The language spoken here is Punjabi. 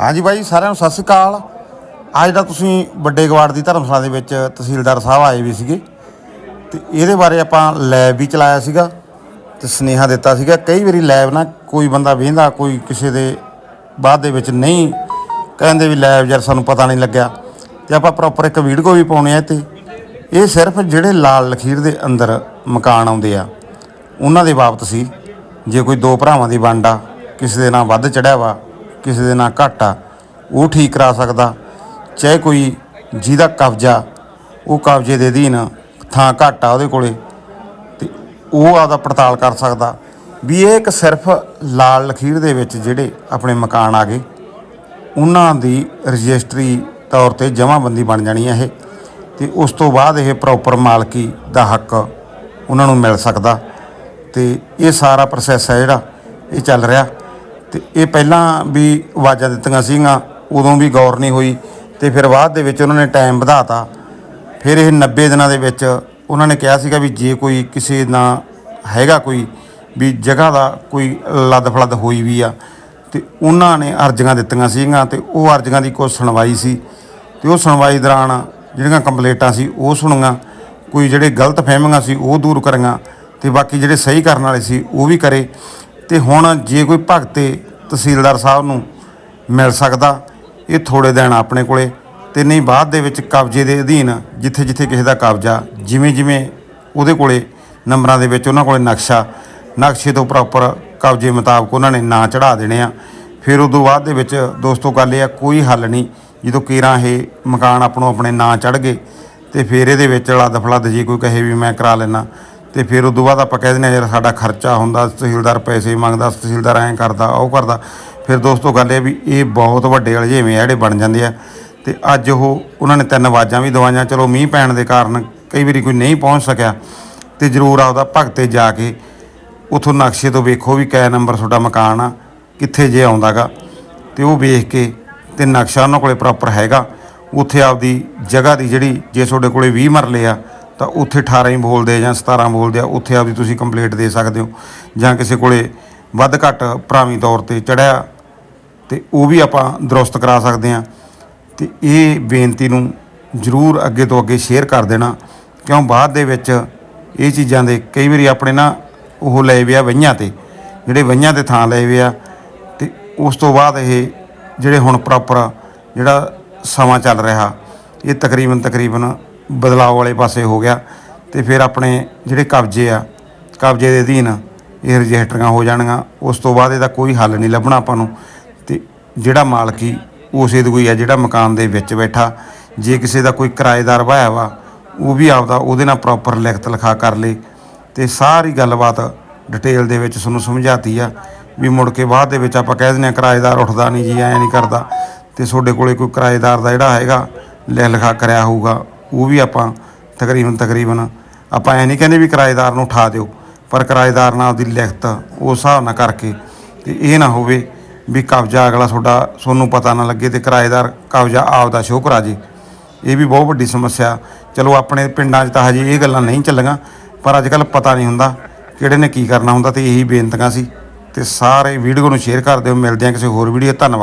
ਹਾਂਜੀ ਬਾਈ, ਸਾਰਿਆਂ ਨੂੰ ਸਤਿ ਸ੍ਰੀ ਅਕਾਲ। ਅੱਜ ਜਿਹੜਾ ਤੁਸੀਂ ਵੱਡੇ ਗਵਾੜ ਦੀ ਧਰਮਸ਼ਾਲਾ ਦੇ ਵਿੱਚ ਤਹਿਸੀਲਦਾਰ ਸਾਹਿਬ ਆਏ ਵੀ ਸੀਗੇ। ਤੇ ਇਹਦੇ ਬਾਰੇ ਆਪਾਂ ਲੈਬ ਵੀ ਚਲਾਇਆ ਸੀਗਾ ਤੇ ਸਨੇਹਾ ਦਿੱਤਾ ਸੀਗਾ। ਕਈ ਵਾਰੀ ਲੈਬ ਨਾ ਕੋਈ ਬੰਦਾ ਵੇਂਦਾ, ਕੋਈ ਕਿਸੇ ਦੇ ਬਾਅਦ ਦੇ ਵਿੱਚ ਨਹੀਂ, ਕਹਿੰਦੇ ਵੀ ਲੈਬ ਯਾਰ ਸਾਨੂੰ ਪਤਾ ਨਹੀਂ ਲੱਗਿਆ। ਤੇ ਆਪਾਂ ਪ੍ਰੋਪਰ ਇੱਕ ਵੀਡੀਓ ਵੀ ਪਾਉਣੇ ਆ ਤੇ ਇਹ ਸਿਰਫ ਜਿਹੜੇ ਲਾਲ ਲਖੀਰ ਦੇ ਅੰਦਰ ਮਕਾਨ ਆਉਂਦੇ ਆ, ਉਹਨਾਂ ਦੇ ਬਾਬਤ ਸੀ। ਜੇ ਕੋਈ ਦੋ ਭਰਾਵਾਂ ਦੀ ਵੰਡ ਆ, ਕਿਸੇ ਦੇ ਨਾਲ ਵੱਧ ਚੜਿਆ ਵਾ ਕਿਸੇ ਦੇ ਨਾਲ ਘੱਟ ਆ, ਉਹ ਠੀਕ ਕਰਾ ਸਕਦਾ। ਚਾਹੇ ਕੋਈ ਜਿਹਦਾ ਕਬਜ਼ਾ, ਉਹ ਕਬਜ਼ੇ ਦੇ ਅਧੀਨ ਥਾਂ ਘੱਟ ਆ ਉਹਦੇ ਕੋਲੇ, ਤੇ ਉਹ ਆਪਦਾ ਪੜਤਾਲ ਕਰ ਸਕਦਾ। ਵੀ ਇਹ ਇੱਕ ਸਿਰਫ ਲਾਲ ਲਖੀਰ ਦੇ ਵਿੱਚ ਜਿਹੜੇ ਆਪਣੇ ਮਕਾਨ ਆ ਗਏ, ਉਹਨਾਂ ਦੀ ਰਜਿਸਟਰੀ ਤੌਰ ਤੇ ਜਮ੍ਹਾਂਬੰਦੀ ਬਣ ਜਾਣੀ ਹੈ ਇਹ, ਤੇ ਉਸ ਤੋਂ ਬਾਅਦ ਇਹ ਪ੍ਰੋਪਰ ਮਾਲਕੀ ਦਾ ਹੱਕ ਉਹਨਾਂ ਨੂੰ ਮਿਲ ਸਕਦਾ। ਤੇ ਇਹ ਸਾਰਾ ਪ੍ਰੋਸੈਸ ਹੈ ਜਿਹੜਾ, ਇਹ ਚੱਲ ਰਿਹਾ। ਤੇ ਇਹ ਪਹਿਲਾਂ ਵੀ ਆਵਾਜ਼ਾਂ ਦਿੱਤੀਆਂ ਸੀਗੀਆਂ, ਉਦੋਂ ਵੀ ਗੌਰ ਨਹੀਂ ਹੋਈ ਤੇ ਫਿਰ ਬਾਅਦ ਦੇ ਵਿੱਚ ਉਹਨਾਂ ਨੇ ਟਾਈਮ ਵਧਾਤਾ। ਫਿਰ ਇਹ 90 ਦਿਨਾਂ ਦੇ ਵਿੱਚ ਉਹਨਾਂ ਨੇ ਕਿਹਾ ਸੀਗਾ ਵੀ ਜੇ ਕੋਈ ਕਿਸੇ ਨਾਲ ਹੈਗਾ ਕੋਈ, ਵੀ ਜਗ੍ਹਾ ਦਾ ਕੋਈ ਲੱਦ ਫਲੱਦ ਹੋਈ ਵੀ ਆ, ਤੇ ਉਹਨਾਂ ਨੇ ਅਰਜ਼ੀਆਂ ਦਿੱਤੀਆਂ ਸੀਗੀਆਂ ਤੇ ਉਹ ਅਰਜ਼ੀਆਂ ਦੀ ਕੋਈ ਸੁਣਵਾਈ ਸੀ। ਤੇ ਉਹ ਸੁਣਵਾਈ ਦੌਰਾਨ ਜਿਹੜੀਆਂ ਕੰਪਲੇਂਟਾਂ ਸੀ ਉਹ ਸੁਣੀਆਂ, ਕੋਈ ਜਿਹੜੇ ਗਲਤ ਫਹਿਮੀਆਂ ਸੀ ਉਹ ਦੂਰ ਕਰੀਆਂ ਤੇ ਬਾਕੀ ਜਿਹੜੇ ਸਹੀ ਕਰਨ ਵਾਲੇ ਸੀ ਉਹ ਵੀ ਕਰੇ। ਤੇ ਹੁਣ ਜੇ ਕੋਈ ਭਗਤੇ ਤਹਿਸੀਲਦਾਰ ਸਾਹਿਬ ਨੂੰ ਮਿਲ ਸਕਦਾ, ਇਹ ਥੋੜੇ ਦਿਨ ਆਪਣੇ ਕੋਲੇ ਤੇ ਨਹੀਂ ਬਾਅਦ ਦੇ ਵਿੱਚ ਕਬਜ਼ੇ ਦੇ ਅਧੀਨ ਜਿੱਥੇ ਜਿੱਥੇ ਕਿਸੇ ਦਾ ਕਬਜ਼ਾ ਜਿਵੇਂ ਜਿਵੇਂ ਉਹਦੇ ਕੋਲੇ ਨੰਬਰਾਂ ਦੇ ਵਿੱਚ ਉਹਨਾਂ ਕੋਲੇ ਨਕਸ਼ਾ, ਨਕਸ਼ੇ ਤੋਂ ਪ੍ਰੋਪਰ ਕਬਜ਼ੇ ਮੁਤਾਬਕ ਉਹਨਾਂ ਨੇ ਨਾਂ ਚੜਾ ਦੇਣੇ ਆ। ਫਿਰ ਉਦੋਂ ਬਾਅਦ ਦੇ ਵਿੱਚ ਦੋਸਤੋ ਗੱਲ ਇਹ ਆ, ਕੋਈ ਹੱਲ ਨਹੀਂ। ਜਦੋਂ ਕੇਰਾਂ ਇਹ ਮਕਾਨ ਆਪਣੋ ਆਪਣੇ ਨਾਂ ਚੜ ਗਏ ਤੇ ਫਿਰ ਇਹਦੇ ਵਿੱਚ ਲੱਦ ਫਲੱਦ ਜੇ ਕੋਈ ਕਹੇ ਵੀ ਮੈਂ ਕਰਾ ਲੈਣਾ ਤੇ ਫਿਰ ਉਦੋਂ ਬਾਅਦ ਆਪਾਂ ਕਹਿ ਦਿੰਦੇ ਹਾਂ ਯਾਰ ਸਾਡਾ ਖਰਚਾ ਹੁੰਦਾ, ਤਹਿਸੀਲਦਾਰ ਪੈਸੇ ਮੰਗਦਾ, ਤਹਿਸੀਲਦਾਰ ਐਂ ਕਰਦਾ, ਉਹ ਕਰਦਾ। ਫਿਰ ਦੋਸਤੋ ਗੱਲ ਇਹ ਵੀ ਇਹ ਬਹੁਤ ਵੱਡੇ ਅਲਝੇਵੇਂ ਆ ਜਿਹੜੇ ਬਣ ਜਾਂਦੇ ਆ। ਤੇ ਅੱਜ ਉਹ, ਉਹਨਾਂ ਨੇ ਤਿੰਨ ਆਵਾਜ਼ਾਂ ਵੀ ਦਵਾਈਆਂ, ਚਲੋ ਮੀਂਹ ਪੈਣ ਦੇ ਕਾਰਨ ਕਈ ਵਾਰੀ ਕੋਈ ਨਹੀਂ ਪਹੁੰਚ ਸਕਿਆ। ਤੇ ਜ਼ਰੂਰ ਆਪਦਾ ਭਗਤੇ ਜਾ ਕੇ ਉਥੋਂ ਨਕਸ਼ੇ ਤੋਂ ਵੇਖੋ ਵੀ ਕਿਆ ਨੰਬਰ ਤੁਹਾਡਾ ਮਕਾਨ ਆ, ਕਿੱਥੇ ਜੇ ਆਉਂਦਾਗਾ। ਤੇ ਉਹ ਵੇਖ ਕੇ ਤੇ ਨਕਸ਼ਾ ਉਹਨਾਂ ਕੋਲੇ ਪ੍ਰੋਪਰ ਹੈਗਾ। ਉੱਥੇ ਆਪਦੀ ਜਗ੍ਹਾ ਦੀ ਜਿਹੜੀ, ਜੇ ਤੁਹਾਡੇ ਕੋਲੇ 20 ਮਰਲੇ ਆ ਤਾਂ ਉੱਥੇ 18 ਹੀ ਬੋਲਦੇ ਜਾਂ 17 ਬੋਲਦੇ ਆ, ਉੱਥੇ ਆਪਦੀ ਤੁਸੀਂ ਕੰਪਲੀਟ ਦੇ ਸਕਦੇ ਹੋ। ਜਾਂ ਕਿਸੇ ਕੋਲੇ ਵੱਧ ਘੱਟ ਭਰਾਵੀਂ ਤੌਰ ਤੇ ਚੜਿਆ ਤੇ ਉਹ ਵੀ ਆਪਾਂ ਦਰੁਸਤ ਕਰਾ ਸਕਦੇ ਆ ਤੇ ਇਹ ਬੇਨਤੀ ਨੂੰ ਜ਼ਰੂਰ ਅੱਗੇ ਤੋਂ ਅੱਗੇ ਸ਼ੇਅਰ ਕਰ ਦੇਣਾ। ਕਿਉਂ ਬਾਅਦ ਦੇ ਵਿੱਚ ਇਹ ਚੀਜ਼ਾਂ ਦੇ ਕਈ ਵਾਰੀ ਆਪਣੇ ਨਾ ਉਹ ਲਏ ਵੇ ਆ ਵਈਆਂ ਤੇ, ਜਿਹੜੇ ਵਈਆਂ ਤੇ ਥਾਂ ਲਏ ਵੇ ਆ ਤੇ ਉਸ ਤੋਂ ਬਾਅਦ ਇਹ ਜਿਹੜੇ ਹੁਣ ਪ੍ਰੋਪਰ ਜਿਹੜਾ ਸਮਾਂ ਚੱਲ ਰਿਹਾ, ਇਹ ਤਕਰੀਬਨ ਤਕਰੀਬਨ ਬਦਲਾਅ ਵਾਲੇ ਪਾਸੇ ਹੋ ਗਿਆ ਤੇ ਫਿਰ ਆਪਣੇ ਜਿਹੜੇ ਕਬਜ਼ੇ ਆ, ਕਬਜ਼ੇ ਦੇ ਅਧੀਨ ਇਹ ਰਜਿਸਟਰੀਆਂ ਹੋ ਜਾਣਗੀਆਂ, ਉਸ ਤੋਂ ਬਾਅਦ ਇਹਦਾ ਕੋਈ ਹੱਲ ਨਹੀਂ ਲੱਭਣਾ ਆਪਾਂ ਨੂੰ ਤੇ ਜਿਹੜਾ ਮਾਲਕੀ ਉਸੇ ਦੀ ਕੋਈ ਆ, ਜਿਹੜਾ ਮਕਾਨ ਦੇ ਵਿੱਚ ਬੈਠਾ, ਜੇ ਕਿਸੇ ਦਾ ਕੋਈ ਕਿਰਾਏਦਾਰ ਵਾਇਆ ਵਾ, ਉਹ ਵੀ ਆਪਦਾ ਉਹਦੇ ਨਾਲ ਪ੍ਰੋਪਰ ਲਿਖਤ ਲਿਖਾ ਕਰ ਲੇ ਤੇ ਸਾਰੀ ਗੱਲਬਾਤ ਡਿਟੇਲ ਦੇ ਵਿੱਚ ਤੁਹਾਨੂੰ ਸਮਝਾਤੀ ਆ ਵੀ ਮੁੜ ਕੇ ਬਾਅਦ ਦੇ ਵਿੱਚ ਆਪਾਂ ਕਹਿ ਦਿੰਦੇ ਆ ਕਿਰਾਏਦਾਰ ਉੱਠਦਾ ਨਹੀਂ ਜੀ, ਐ ਨਹੀਂ ਕਰਦਾ ਤੇ ਤੁਹਾਡੇ ਕੋਲੇ ਕੋਈ ਕਿਰਾਏਦਾਰ ਦਾ ਜਿਹੜਾ ਹੈਗਾ, ਲਿਖ ਲਿਖਾ ਕਰਿਆ ਹੋਊਗਾ ਉਹ ਵੀ ਆਪਾਂ ਤਕਰੀਬਨ ਤਕਰੀਬਨ ਆਪਾਂ ਐ ਨਹੀਂ ਕਹਿੰਦੇ ਵੀ ਕਿਰਾਏਦਾਰ ਨੂੰ ਉਠਾ ਦਿਓ, ਪਰ ਕਿਰਾਏਦਾਰ ਨਾਲ ਆਪਦੀ ਲਿਖਤ ਉਸ ਹਿਸਾਬ ਨਾਲ ਕਰਕੇ ਤੇ ਇਹ ਨਾ ਹੋਵੇ ਵੀ ਕਬਜ਼ਾ ਅਗਲਾ ਤੁਹਾਡਾ ਤੁਹਾਨੂੰ ਪਤਾ ਨਾ ਲੱਗੇ ਤੇ ਕਿਰਾਏਦਾਰ ਕਬਜ਼ਾ ਆਪਦਾ ਸ਼ੋਅ ਕਰਾ ਜੇ। ਇਹ ਵੀ ਬਹੁਤ ਵੱਡੀ ਸਮੱਸਿਆ। ਚਲੋ ਆਪਣੇ ਪਿੰਡਾਂ 'ਚ ਤਾਂ ਹਜੇ ਇਹ ਗੱਲਾਂ ਨਹੀਂ ਚੱਲੀਆਂ, ਪਰ ਅੱਜ ਕੱਲ ਪਤਾ ਨਹੀਂ ਹੁੰਦਾ ਕਿਹੜੇ ਨੇ ਕੀ ਕਰਨਾ ਹੁੰਦਾ ਤੇ ਇਹੀ ਬੇਨਤੀਆਂ ਸੀ। ਤੇ ਸਾਰੇ ਵੀਡੀਓ ਨੂੰ ਸ਼ੇਅਰ ਕਰ ਦਿਓ। ਮਿਲਦੇ ਹਾਂ ਕਿਸੇ ਹੋਰ ਵੀਡੀਓ ਧੰਨਵਾਦ।